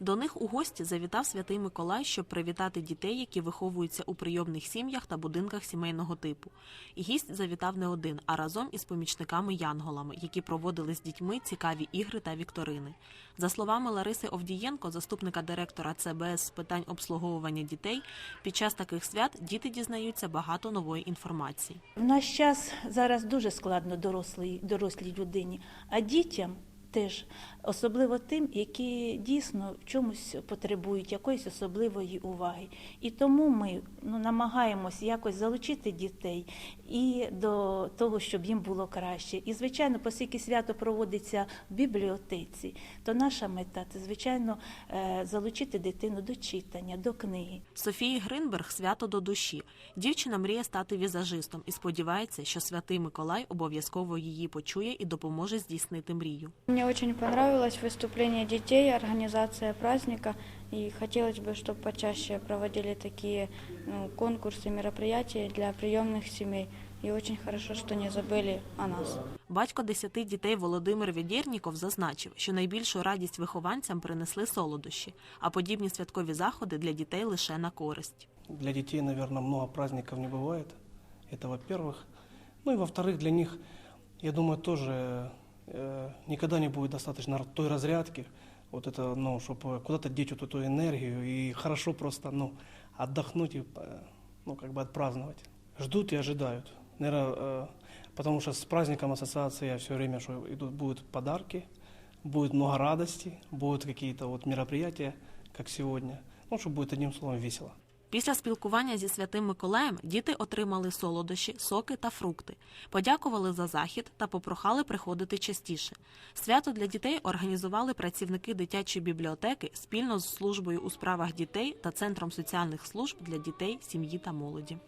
До них у гості завітав святий Миколай, щоб привітати дітей, які виховуються у прийомних сім'ях та будинках сімейного типу. І гість завітав не один, а разом із помічниками Янголами, які проводили з дітьми цікаві ігри та вікторини. За словами Лариси Овдієнко, заступника директора ЦБС з питань обслуговування дітей, під час таких свят діти дізнаються багато нової інформації. В наш час зараз дуже складно дорослій, дорослій людині, а дітям теж, особливо тим, які дійсно в чомусь потребують якоїсь особливої уваги. І тому ми ну, намагаємось якось залучити дітей і до того, щоб їм було краще. І, звичайно, оскільки свято проводиться в бібліотеці, то наша мета це, звичайно, е, залучити дитину до читання, до книги. Софії Гринберг свято до душі. Дівчина мріє стати візажистом і сподівається, що святий Миколай обов'язково її почує і допоможе здійснити мрію. Мне очень понравилось выступление детей, организация праздника, и хотелось бы, чтобы почаще проводили такие ну, конкурсы, мероприятия для приемных семей. И очень хорошо, что не забыли о нас. Батько десяти дітей Володимир Відєрніков зазначив, що найбільшу радість вихованцям принесли солодощі, а подібні святкові заходи для дітей лише на користь. Для детей, наверное, много праздников не бывает. Это во-первых. Ну и во-вторых, для них, я думаю, тоже э, никогда не будет достаточно той разрядки, вот это, ну, чтобы куда-то деть вот эту энергию и хорошо просто, ну, отдохнуть и, э, ну, как бы отпраздновать. Ждут и ожидают. Наверное, э, потому что с праздником ассоциация все время, что идут, будут подарки, будет много радости, будут какие-то вот мероприятия, как сегодня. Ну, чтобы будет одним словом весело. Після спілкування зі святим Миколаєм діти отримали солодощі, соки та фрукти, подякували за захід та попрохали приходити частіше. Свято для дітей організували працівники дитячої бібліотеки спільно з службою у справах дітей та центром соціальних служб для дітей, сім'ї та молоді.